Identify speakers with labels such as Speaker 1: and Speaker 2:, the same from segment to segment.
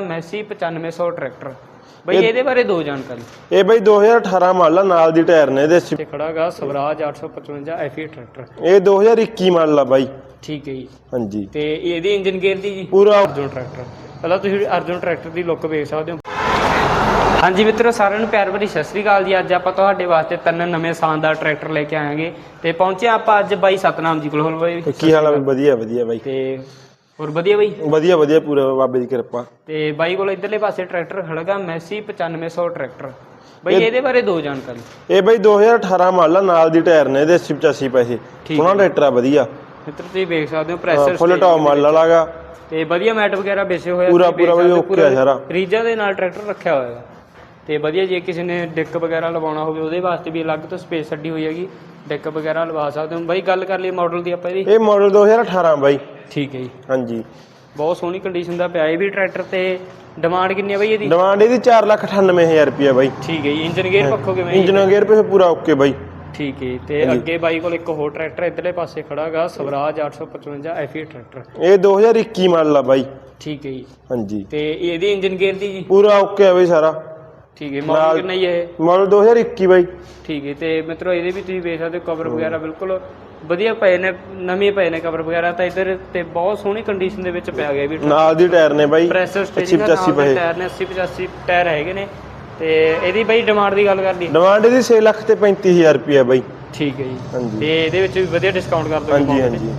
Speaker 1: Messi 9500 tractor. ਬਈ ਇਹਦੇ ਬਾਰੇ ਦੋ ਜਾਣਕਾਰੀ।
Speaker 2: ਇਹ ਬਈ 2018 ਮਾਡਲ ਆ ਨਾਲ ਦੀ ਟਾਇਰ ਨੇ ਇਹਦੇ
Speaker 1: ਤੇ ਖੜਾਗਾ ਸਵਰਾਜ 855 ਐਫਈ ਟਰੈਕਟਰ।
Speaker 2: ਇਹ 2021 ਮਾਡਲ ਆ ਬਾਈ।
Speaker 1: ਠੀਕ ਹੈ ਜੀ।
Speaker 2: ਹਾਂਜੀ।
Speaker 1: ਤੇ ਇਹਦੀ ਇੰਜਨ ਗੇਅਰ ਦੀ ਜੀ?
Speaker 2: ਪੂਰਾ
Speaker 1: ਅਰਜੁਨ ਟਰੈਕਟਰ। ਪਹਿਲਾਂ ਤੁਸੀਂ ਅਰਜੁਨ ਟਰੈਕਟਰ ਦੀ ਲੁੱਕ ਵੇਖ ਸਕਦੇ ਹੋ। ਹਾਂਜੀ ਮਿੱਤਰੋ ਸਾਰਿਆਂ ਨੂੰ ਪਿਆਰ ਭਰੀ ਸਤਿ ਸ੍ਰੀ ਅਕਾਲ ਜੀ। ਅੱਜ ਆਪਾਂ ਤੁਹਾਡੇ ਵਾਸਤੇ ਤਿੰਨ ਨਵੇਂ ਸ਼ਾਨਦਾਰ ਟਰੈਕਟਰ ਲੈ ਕੇ ਆਵਾਂਗੇ ਤੇ ਪਹੁੰਚੇ ਆਪਾਂ ਅੱਜ ਬਾਈ ਸਤਨਾਮ ਜੀ ਕੋਲ। ਹੋਰ ਬਾਈ?
Speaker 2: ਕੀ ਹਾਲ ਆ? ਬਈ? ਵਧੀਆ ਵਧੀਆ ਬਾਈ।
Speaker 1: ਤੇ ਹੋਰ ਵਧੀਆ ਬਾਈ?
Speaker 2: ਵਧੀਆ ਵਧੀਆ ਪੂਰਾ ਬਾਬੇ ਦੀ ਕਿਰਪਾ।
Speaker 1: ਤੇ ਬਾਈ ਕੋਲ ਇਧਰਲੇ ਪਾਸੇ ਟਰੈਕਟਰ ਖੜਾਗਾ ਮੈਸੀ 9500 ਟਰੈਕਟਰ। ਬਈ ਇਹਦੇ ਬਾਰੇ ਦੋ ਜਾਣਕਾਰੀ।
Speaker 2: ਇਹ ਬਈ 2018 ਮਾਡਲ ਆ ਨਾਲ ਦੀ ਟਾਇਰ ਨੇ ਇਹਦੇ 85 ਪੈਸੇ। ਉਹਨਾਂ ਟਰੈਕਟਰ ਆ ਵਧੀਆ।
Speaker 1: ਮਿੱਤਰ ਤੁਸੀਂ ਵੇਖ ਸਕਦੇ ਹੋ ਪ੍ਰੈਸ਼ਰ
Speaker 2: ਫੁੱਲ ਟੌਪ ਮਾਡਲ ਵਾਲਾਗਾ
Speaker 1: ਤੇ ਵਧੀਆ ਮੈਟ ਵਗੈਰਾ ਵਿਛੇ ਹੋਇਆ
Speaker 2: ਪੂਰਾ- ਪੂਰਾ
Speaker 1: ਹੋ,
Speaker 2: okay ਆ ਸਾਰਾ।
Speaker 1: ਰੀਜਾ ਦੇ ਨਾਲ ਟਰੈਕਟਰ ਰੱਖਿਆ ਹੋਇਆ ਹੈ ਤੇ ਵਧੀਆ ਜੇ ਕਿਸੇ ਨੇ ਡਿੱਕ ਵਗੈਰਾ ਲਵਾਉਣਾ ਹੋਵੇ ਉਹਦੇ ਵਾਸਤੇ ਵੀ ਅਲੱਗ ਤੋਂ ਸਪੇਸ ਛੱਡੀ ਹੋਈ ਹੈਗੀ। ਡਿੱਕ ਵਗੈਰਾ ਲਵਾ ਸਕਦੇ ਹੋ। ਬਾਈ ਗੱਲ ਕਰ ਲਈ ਮਾਡਲ ਦੀ ਆਪਾਂ ਇਹਦੀ।
Speaker 2: ਇਹ ਮਾਡਲ 2018 ਬਾਈ।
Speaker 1: ਠੀਕ ਹੈ ਜੀ।
Speaker 2: ਹਾਂਜੀ।
Speaker 1: ਬਹੁਤ ਸੋਹਣੀ ਕੰਡੀਸ਼ਨ ਦਾ ਪਿਆ ਇਹ ਵੀ ਟਰੈਕਟਰ ਤੇ। ਡਿਮਾਂਡ ਕਿੰਨੀ ਹੈ ਬਾਈ ਇਹਦੀ?
Speaker 2: ਡਿਮਾਂਡ ਇਹਦੀ 498000 ਰੁਪਿਆ ਬਾਈ।
Speaker 1: ਠੀਕ ਹੈ ਜੀ। ਇੰਜਨ ਗੇਅਰ ਪੱਖੋਂ ਕਿਵੇਂ?
Speaker 2: ਇੰਜਨ ਗੇਅਰ ਪੇ ਪੂਰਾ ਓਕੇ ਬਾਈ।
Speaker 1: ਠੀਕ ਹੈ ਤੇ ਅੱਗੇ ਬਾਈ ਕੋਲ ਇੱਕ ਹੋਰ ਟਰੈਕਟਰ ਇਧਰਲੇ ਪਾਸੇ ਖੜਾਗਾ ਸਵਰਾਜ 855 ਐਫਈ ਟਰੈਕਟਰ
Speaker 2: ਇਹ 2021 ਮਾਡਲ ਆ ਬਾਈ।
Speaker 1: ਠੀਕ ਹੈ ਜੀ।
Speaker 2: ਹਾਂਜੀ।
Speaker 1: ਤੇ ਇਹਦੀ ਇੰਜਨ ਗੇਅਰ ਦੀ? ਜੀ
Speaker 2: ਪੂਰਾ ਓਕੇ ਆ ਬਾਈ ਸਾਰਾ।
Speaker 1: ਠੀਕ ਹੈ ਮਾਡਲ ਕਿੰਨਾ ਹੀ ਇਹ?
Speaker 2: ਮਾਡਲ 2021 ਬਾਈ।
Speaker 1: ਠੀਕ ਹੈ ਤੇ ਮਿੱਤਰੋ ਇਹਦੇ ਵੀ ਤੁਸੀਂ ਵੇਖ ਸਕਦੇ ਹੋ ਕਵਰ ਵਗੈਰਾ ਬਿਲਕੁਲ ਵਧੀਆ ਪਏ ਨੇ ਨਵੇਂ ਪਏ ਨੇ ਕਵਰ ਵਗੈਰਾ ਤਾਂ ਇੱਧਰ ਤੇ ਬਹੁਤ ਸੋਹਣੀ ਕੰਡੀਸ਼ਨ ਦੇ ਵਿੱਚ ਪਿਆ ਗਿਆ ਵੀ
Speaker 2: ਨਾਲ ਦੀ ਟਾਇਰ ਨੇ ਬਾਈ
Speaker 1: ਪ੍ਰੈਸ਼ਰ
Speaker 2: 80
Speaker 1: ਸਟੇਰਿੰਗ
Speaker 2: 85
Speaker 1: ਨਾਲ ਦੇ ਟਾਇਰ ਨੇ 80 85 ਟਾਇਰ ਹੈਗੇ ਨੇ ਤੇ ਇਹਦੀ ਬਈ ਡਿਮਾਂਡ ਦੀ ਗੱਲ ਕਰ ਲਈ
Speaker 2: ਡਿਮਾਂਡ ਇਹਦੀ 6 ਲੱਖ ਤੇ 35000 ਰੁਪਿਆ ਬਾਈ।
Speaker 1: ਠੀਕ ਹੈ ਜੀ ਤੇ ਇਹਦੇ ਵਿੱਚ ਵੀ ਵਧੀਆ ਡਿਸਕਾਊਂਟ ਕਰ ਦੋਗੇ
Speaker 2: ਹਾਂਜੀ। ਹਾਂਜੀ।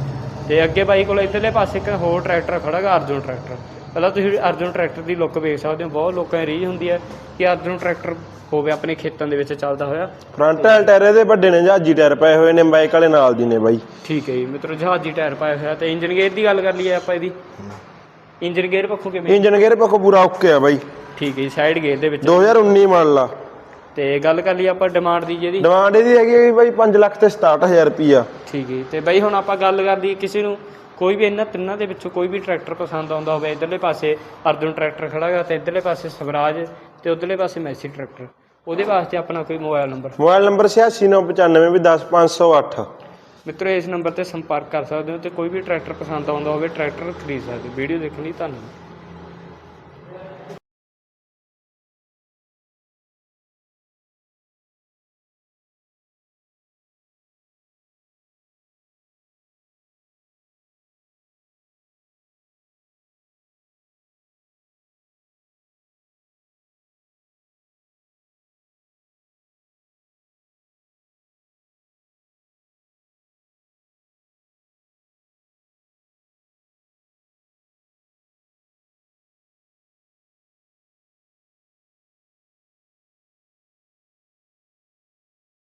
Speaker 1: ਤੇ ਅੱਗੇ ਬਾਈ ਕੋਲ ਇੱਧਰਲੇ ਪਾਸੇ ਇੱਕ ਹੋਰ ਟਰੈਕਟਰ ਖੜਾਗਾ ਅਰਜੁਨ ਟਰੈਕਟਰ ਪਹਿਲਾਂ ਤੁਸੀਂ ਅਰਜੁਨ ਟਰੈਕਟਰ ਦੀ ਲੁੱਕ ਵੇਖ ਸਕਦੇ ਹੋ ਬਹੁਤ ਲੋਕਾਂ ਦੀ ਰੀਝ ਹੁੰਦੀ ਹੈ ਕਿ ਅਰਜੁਨ ਟਰੈਕਟਰ ਹੋਵੇ ਆਪਣੇ ਖੇਤਾਂ ਦੇ ਵਿੱਚ ਚੱਲਦਾ ਹੋਇਆ।
Speaker 2: ਫਰੰਟ ਵਾਲੇ ਟਾਇਰ ਇਹਦੇ ਵੱਡੇ ਨੇ ਜਹਾਜੀ ਟਾਇਰ ਪਏ ਹੋਏ ਨੇ ਬਾਈਕ ਵਾਲੇ ਨਾਲ ਦੀ ਨੇ ਬਾਈ।
Speaker 1: ਠੀਕ ਹੈ ਜੀ ਮਿੱਤਰੋ ਜਹਾਜ਼ੀ ਟਾਇਰ ਪਾਇਆ ਹੋਇਆ ਤੇ ਇੰਜਨ ਗੇਅਰ ਦੀ ਗੱਲ ਕਰ ਲਈਏ ਆਪਾਂ ਇਹਦੀ। ਇੰਜਨ ਗੇਅਰ ਪੱਖੋਂ ਕਿਵੇਂ?
Speaker 2: ਇੰਜਨ ਗੇਅਰ ਪੱਖੋਂ ਪੂਰਾ ਓਕੇ ਆ ਬਾਈ।
Speaker 1: ਠੀਕ ਹੈ ਜੀ ਸਾਈਡ ਗੇਅਰ ਦੇ ਵਿੱਚ।
Speaker 2: 2019 ਮਾਡਲ ਆ
Speaker 1: ਤੇ ਗੱਲ ਕਰ ਲਈਏ ਆਪਾਂ ਡਿਮਾਂਡ ਦੀ ਜਿਹਦੀ।
Speaker 2: ਡਿਮਾਂਡ ਇਹਦੀ ਹੈਗੀ ਬਾਈ 5 ਲੱਖ ਤੇ 67000 ਰੁਪਿਆ
Speaker 1: ਠੀਕ ਹੈ। ਤੇ ਬਾਈ ਹੁਣ ਆਪਾਂ ਗੱਲ ਕਰਦੀ ਕਿਸੇ ਨੂੰ ਕੋਈ ਵੀ ਇਹਨਾਂ ਤਿੰਨਾਂ ਦੇ ਵਿੱਚੋਂ ਕੋਈ ਵੀ ਟਰੈਕਟਰ ਪਸੰਦ ਆਉਂਦਾ ਹੋਵੇ ਇਧਰਲੇ ਪਾਸੇ ਅਰਜੁਨ ਟਰੈਕਟਰ ਖੜਾ ਹੈਗਾ ਤੇ ਇਧਰਲੇ ਪਾਸੇ ਸਵਰਾਜ ਤੇ ਉਧਰਲੇ ਪਾਸੇ ਮੈਸੀ ਟਰੈਕਟਰ। ਉਹਦੇ ਵਾਸਤੇ ਆਪਣਾ ਕੋਈ ਮੋਬਾਈਲ ਨੰਬਰ?
Speaker 2: ਮੋਬਾਈਲ ਨੰਬਰ 8695 ਵੀ 10508
Speaker 1: ਮਿੱਤਰੋ ਇਸ ਨੰਬਰ ਤੇ ਸੰਪਰਕ ਕਰ ਸਕਦੇ ਹੋ ਤੇ ਕੋਈ ਵੀ ਟਰੈਕਟਰ ਪਸੰਦ ਆਉਂਦਾ ਹੋਵੇ ਟਰੈਕਟਰ ਖਰੀਦ ਸਕਦੇ ਹੋ। ਵੀਡੀਓ ਦੇਖਣ ਲਈ ਧੰਨਵਾਦ।